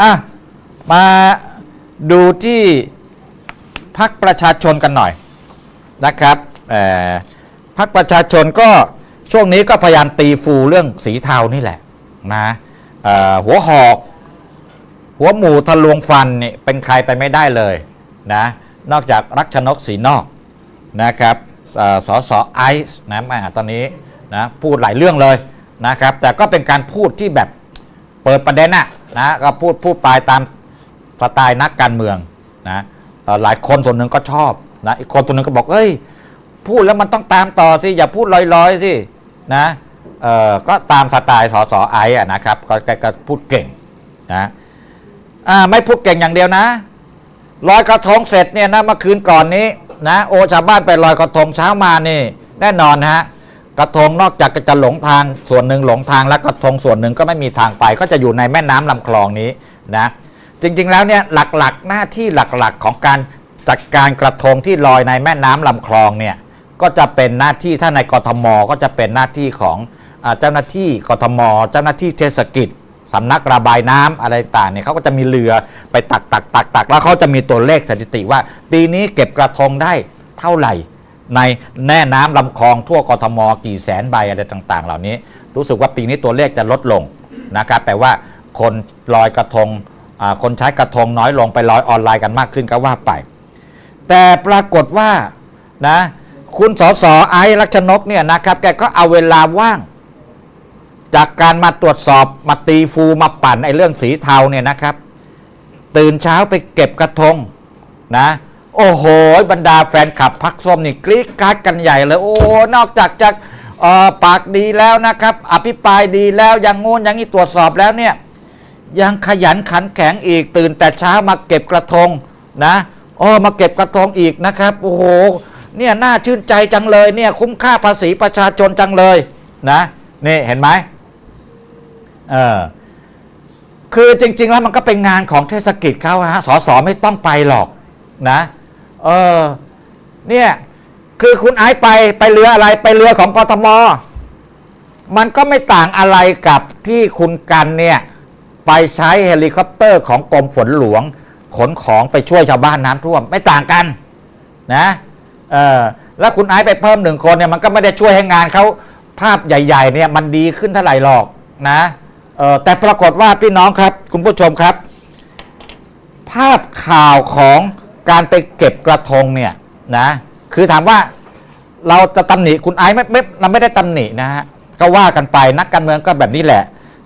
อะ มาดูที่พักประชาชนกันหน่อยนะครับพักประชาชนก็ช่วงนี้ก็พยายามตีฟูเรื่องสีเทานี่แหละนะหัวหอก หัวหมูทะลวงฟันนี่เป็นใครไปไม่ได้เลยนะนอกจากรักชนกสีนอกนะครับเอ่อไอซ์นะม่ตอนนี้นะพูดหลายเรื่องเลยนะครับ แต่ก็เป็นการพูดที่แบบเปิดประเด็นอะ นะก็พูดพูดไปตามสไตล์นักการเมืองนะหลายคนส่วนหนึ่งก็ชอบนะอีกคนส่วนหนึ่งก็บอกเอ้ย พูดแล้วมันต้องตามต่อสิอย่าพูดลอยๆสินะเอ่อก็ตามสไตล์สสไอซ์อะนะครับก็แกก็พูดเก่งนะอ่าไม่พูดเก่งอย่างเดียวนะลอยกระทงเสร็จเนี่ยนะเมื่อคืนก่อนนี้นะโอชาวบ้านไปลอยกระทงเช้ามานี่แน่นอนฮะ กระทงนอกจากจะหลงทางส่วนหนึ่งหลงทางแล้วกระทงส่วนหนึ่งก็ไม่มีทางไป ก็จะอยู่ในแม่น้ำลำคลองนี้นะจริงๆแล้วเนี่ยหลักๆหน้าที่หลักๆของการจัดการกระทงที่ลอยในแม่น้ำลำคลองเนี่ยก็จะเป็นหน้าที่ถ้าในกทมก็จะเป็นหน้าที่ของเจ้าหน้าที่กทม เจ้าหน้าที่เทศกิจสำนักระบายน้ำอะไรต่างเนี่ยเขาก็จะมีเรือไปตักตักตักตักแล้วเขาจะมีตัวเลขสถิติว่า ปีนี้เก็บกระทงได้เท่าไหร่ ในแน่น้ำลำคลองทั่วกทมกี่แสนใบอะไรต่าง ๆ เหล่านี้ รู้สึกว่าปีนี้ตัวเลขจะลดลงนะครับแปลว่าคนลอยกระทงอ่าคนใช้กระทงน้อยลงไปลอยออนไลน์กันมากขึ้นก็ว่าไป แต่ปรากฏว่านะคุณสสไอรักชนกเนี่ยนะครับแกก็เอาเวลาว่าง จากการมาตรวจสอบมาตีฟูมาปั่นไอ้เรื่องสีเทาเนี่ยนะครับ ตื่นเช้าไปเก็บกระทงนะ โอ้โห บรรดาแฟนคลับพักส้มนี่กรี๊ดกราดกันใหญ่เลยโอ้นอกจากจะปากดีแล้วนะครับ อภิปรายดีแล้วยังงูนย่างนี้ตรวจสอบแล้วเนี่ยยังขยันขันแข็งอีกตื่นแต่เช้ามาเก็บกระทงนะโอ้มาเก็บกระทงอีกนะครับโอ้โหเนี่ยน่าชื่นใจจังเลยเนี่ยคุ้มค่าภาษีประชาชนจังเลยนะนี่เห็นไหมเออคือจริง ๆ แล้วมันก็เป็นงานของเทศกิจเขาฮะสสไม่ต้องไปหรอกนะ เออ เนี่ยคือคุณไอซ์ไปไปเรืออะไรไปเรือของกทม มันก็ไม่ต่างอะไรกับที่คุณกันเนี่ยไปใช้เฮลิคอปเตอร์ของกรมฝนหลวง ขนของไปช่วยชาวบ้านน้ำท่วม ไม่ต่างกันนะเออแล้วคุณไอซ์ไปเพิ่มหนึ่งคนเนี่ยมันก็ไม่ได้ช่วยให้งานเขาภาพใหญ่ ๆ เนี่ยมันดีขึ้นเท่าไหร่หรอกนะเออแต่ปรากฏว่าพี่น้องครับ คุณผู้ชมครับ ภาพข่าวของ การไปเก็บกระทงเนี่ยนะคือถามว่าเราจะตำหนิคุณไอซ์ไม่ไม่เราไม่ได้ตำหนินะฮะก็ว่ากันไปนักการเมืองก็แบบนี้แหละ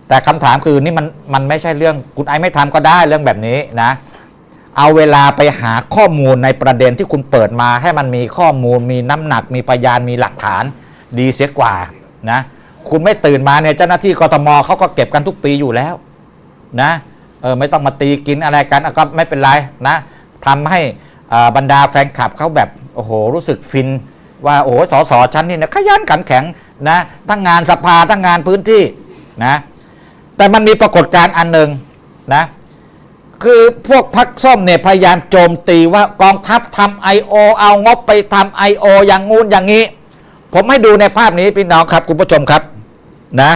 แต่คำถามคือนี่มันมันไม่ใช่เรื่องคุณไอซ์ไม่ทำก็ได้เรื่องแบบนี้นะ เอาเวลาไปหาข้อมูลในประเด็นที่คุณเปิดมาให้มันมีข้อมูลมีน้ำหนักมีพยานมีหลักฐานดีเสียกว่านะคุณไม่ตื่นมาเนี่ยเจ้าหน้าที่กทมเขาก็เก็บกันทุกปีอยู่แล้วนะเออไม่ต้องมาตีกินอะไรกันก็ไม่เป็นไรนะ ทำให้บรรดาแฟนคลับเขาแบบโอ้โหรู้สึกฟิน ว่าโอ้โหสอสอชั้นนี่นะขยันขันแข็งนะทั้งงานสภาทั้งงานพื้นที่นะแต่มันมีปรากฏการณ์อันหนึ่งนะคือพวกพักส้มเนี่ยพยายามโจมตีว่ากองทัพทำไอโอเอางบไปทำไอโออย่างงู้นอย่างนี้ ผมให้ดูในภาพนี้พี่น้องครับคุณผู้ชมครับนะ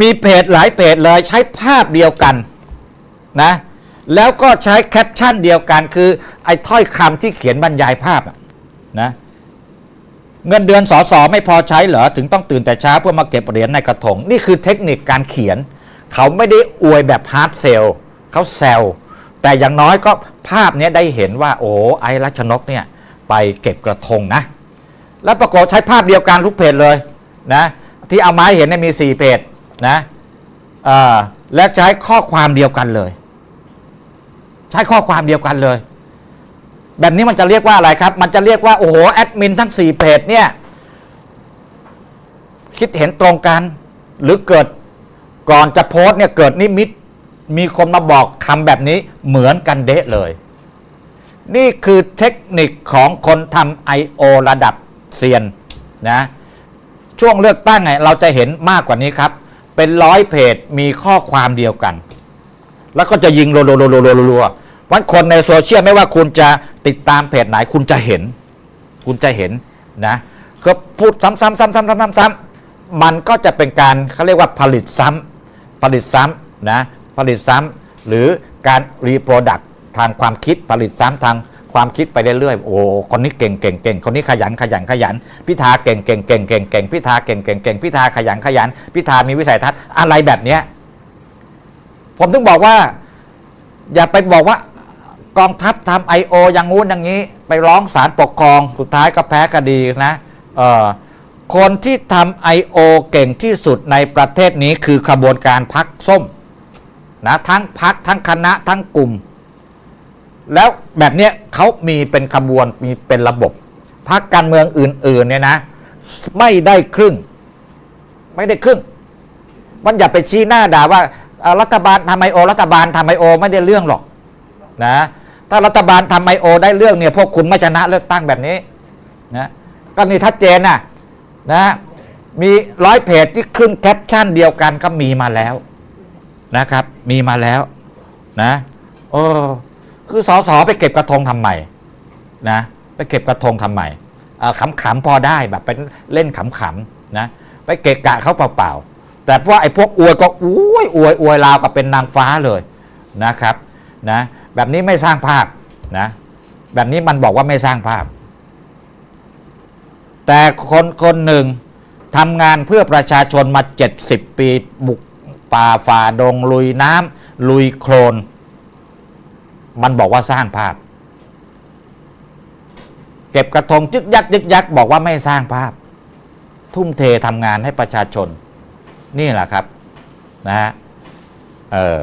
มีเพจหลายเพจเลยใช้ภาพเดียวกันนะ แล้วก็ใช้แคปชั่นเดียวกันคือ ไอ้ถ้อยคำที่เขียนบรรยายภาพนะเงินเดือนสอสอไม่พอใช้เหรอ ถึงต้องตื่นแต่เช้าเพื่อมาเก็บเหรียญในกระถง นี่คือเทคนิคการเขียน เขาไม่ได้อวยแบบฮาร์ดเซลเขาแซลแต่อย่างน้อยก็ภาพนี้ได้เห็นว่า โอ้ไอ้รัชนกเนี่ยไปเก็บกระทงนะ แล้วปรากฏใช้ภาพเดียวกันทุกเพจเลยนะที่เอามาให้เห็นเนี่ยมี 4 เพจนะอ่าและใช้ข้อความเดียวกันเลย ช้ข้อความเดียวกันเลย แบบนี้มันจะเรียกว่าอะไรครับ มันจะเรียกว่าโอ้โหแอดมินทั้ง4เพจเนี่ยคิดเห็นตรงกัน หรือเกิดก่อนจะโพสต์เนี่ยเกิดนิมิต มีคนมาบอกคำแบบนี้เหมือนกันเดะเลย นี่คือเทคนิคของคนทำ I.O. ระดับเซียนนะช่วงเลือกตั้งไงเราจะเห็นมากกว่านี้ครับ เป็นร้อยเพจมีข้อความเดียวกัน แล้วก็จะยิงรัวๆๆๆๆ วันคนในโซเชียลไม่ว่าคุณจะติดตามเพจไหนคุณจะเห็น คุณจะเห็นนะก็พูดซ้ำๆๆๆๆๆๆมันก็จะเป็นการเขาเรียกว่าผลิตซ้ำผลิตซ้ำนะผลิตซ้ำหรือการรีโปรดักทางความคิดผลิตซ้ำทางความคิดไปเรื่อยๆ โอ้ คนนี้เก่งเก่งเก่งคนนี้ขยันขยันขยัน พิธาเก่งเก่งเก่งเก่งเก่งพิธาเก่งเก่งเก่งพิธาขยันขยัน พิธามีวิสัยทัศน์อะไรแบบเนี้ย ผมถึงบอกว่า อย่าไปบอกว่า กองทัพทำไอโออย่างงู้นอย่างนี้ ไปร้องศาลปกครองสุดท้ายก็แพ้คดีนะเออคนที่ทำไอโอเก่งที่สุดในประเทศนี้คือขบวนการพักส้มนะทั้งพักทั้งคณะทั้งกลุ่ม แล้วแบบเนี้ยเขามีเป็นขบวนมีเป็นระบบพักการเมืองอื่นๆเนี่ยนะ ไม่ได้ครึ่ง ไม่ได้ครึ่ง มันอย่าไปชี้หน้าด่าว่ารัฐบาลทำไอโอ รัฐบาลทำไอโอ ไม่ได้เรื่องหรอกนะ ถ้ารัฐบาลทำไอโอได้เรื่องเนี่ยพวกคุณไม่ชนะเลือกตั้งแบบนี้นะก็นี่ชัดเจนนะนะมีร้อยเพจที่ขึ้นแคปชั่นเดียวกันก็มีมาแล้วนะครับ มีมาแล้วนะโอ้คือสอสอไปเก็บกระทงทำไมนะไปเก็บกระทงทำไมเอ่อขำๆพอได้แบบเป็นเล่นขำๆนะไปเกะกะเขาเปล่าๆแต่พวกไอ้พวกอวยก็อุ้ยอวยอวยราวกับเป็นนางฟ้าเลยนะครับนะ แบบนี้ไม่สร้างภาพนะแบบนี้มันบอกว่าไม่สร้างภาพ แต่คนคนหนึ่งทำงานเพื่อประชาชนมา 70 ปีบุกป่าฝ่าดงลุยน้ำลุยโคลน มันบอกว่าสร้างภาพ เก็บกระทงจึกยักยึกยักบอกว่าไม่สร้างภาพ ทุ่มเททำงานให้ประชาชน นี่แหละครับนะฮะเออ